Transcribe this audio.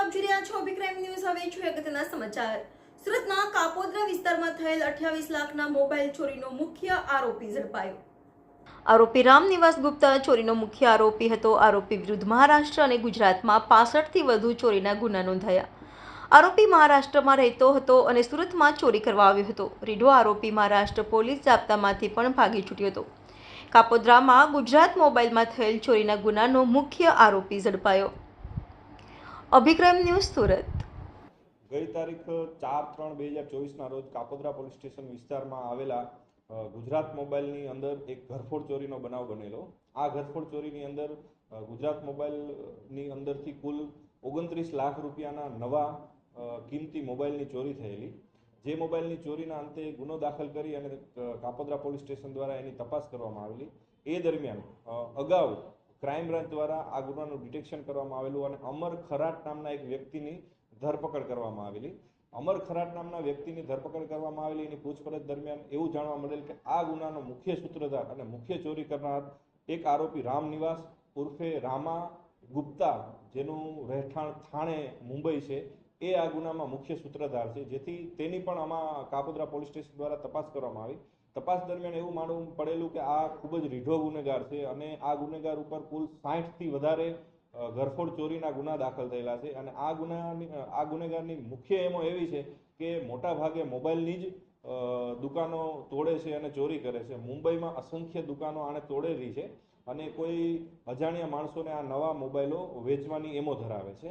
અગત્યના સમાચાર. સુરતના કાપોદ્રા વિસ્તારમાં થયેલ અઠ્યાવીસ લાખના મોબાઈલ ચોરીનો મુખ્ય આરોપી ઝડપાયો. આરોપી રામનિવાસ ગુપ્તા ચોરીનો મુખ્ય આરોપી હતો. આરોપી વિરુદ્ધ મહારાષ્ટ્ર અને ગુજરાતમાં પાસઠથી વધુ ચોરીના ગુના નોંધાયા. આરોપી મહારાષ્ટ્રમાં રહેતો હતો અને સુરતમાં ચોરી કરવા આવ્યો હતો. રીઢો આરોપી મહારાષ્ટ્ર પોલીસ જાપ્તામાંથી પણ ભાગી છૂટ્યો હતો. કાપોદ્રામાં ગુજરાત મોબાઈલમાં થયેલ ચોરીના ગુનાનો મુખ્ય આરોપી ઝડપાયો. અભિક્રમ ન્યૂઝ સુરત. ગઈ તારીખ ચાર ત્રણ બે હજાર ચોવીસના રોજ કાપોદ્રા પોલીસ સ્ટેશન વિસ્તારમાં આવેલા ગુજરાત મોબાઈલની અંદર એક ઘરફોડ ચોરીનો બનાવ બનેલો. આ ઘરફોડ ચોરીની અંદર ગુજરાત મોબાઈલની અંદરથી કુલ ઓગણત્રીસ લાખ રૂપિયાના નવા કિંમતી મોબાઈલની ચોરી થયેલી. જે મોબાઈલની ચોરીના અંતે ગુનો દાખલ કરી અને કાપોદ્રા પોલીસ સ્ટેશન દ્વારા એની તપાસ કરવામાં આવેલી. એ દરમિયાન અગાઉ ક્રાઇમ બ્રાન્ચ દ્વારા આ ગુનાનું ડિટેક્શન કરવામાં આવેલું અને અમર ખરાટ નામના એક વ્યક્તિની ધરપકડ કરવામાં આવેલી. અમર ખરાટ નામના વ્યક્તિની ધરપકડ કરવામાં આવેલી. એની પૂછપરછ દરમિયાન એવું જાણવા મળેલ કે આ ગુનાનો મુખ્ય સૂત્રધાર અને મુખ્ય ચોરી કરનાર એક આરોપી રામ નિવાસ ઉર્ફે રામા ગુપ્તા, જેનું રહેઠાણ થાણે મુંબઈ છે. એ આ ગુનામાં મુખ્ય સૂત્રધાર છે. જેથી તેની પણ આમાં કાપોદ્રા પોલીસ સ્ટેશન દ્વારા તપાસ કરવામાં આવી. તપાસ દરમિયાન એવું માનવું પડેલું કે આ ખૂબ જ રીઢો ગુનેગાર છે અને આ ગુનેગાર ઉપર કુલ સાઠથી વધારે ઘરફોડ ચોરીના ગુના દાખલ થયેલા છે. અને આ ગુનાની આ ગુનેગારની મુખ્ય એમો એવી છે કે મોટા ભાગે મોબાઈલની જ દુકાનો તોડે છે અને ચોરી કરે છે. મુંબઈમાં અસંખ્ય દુકાનો આણે તોડેલી છે અને કોઈ અજાણ્યા માણસોને આ નવા મોબાઈલો વેચવાની એમો ધરાવે છે.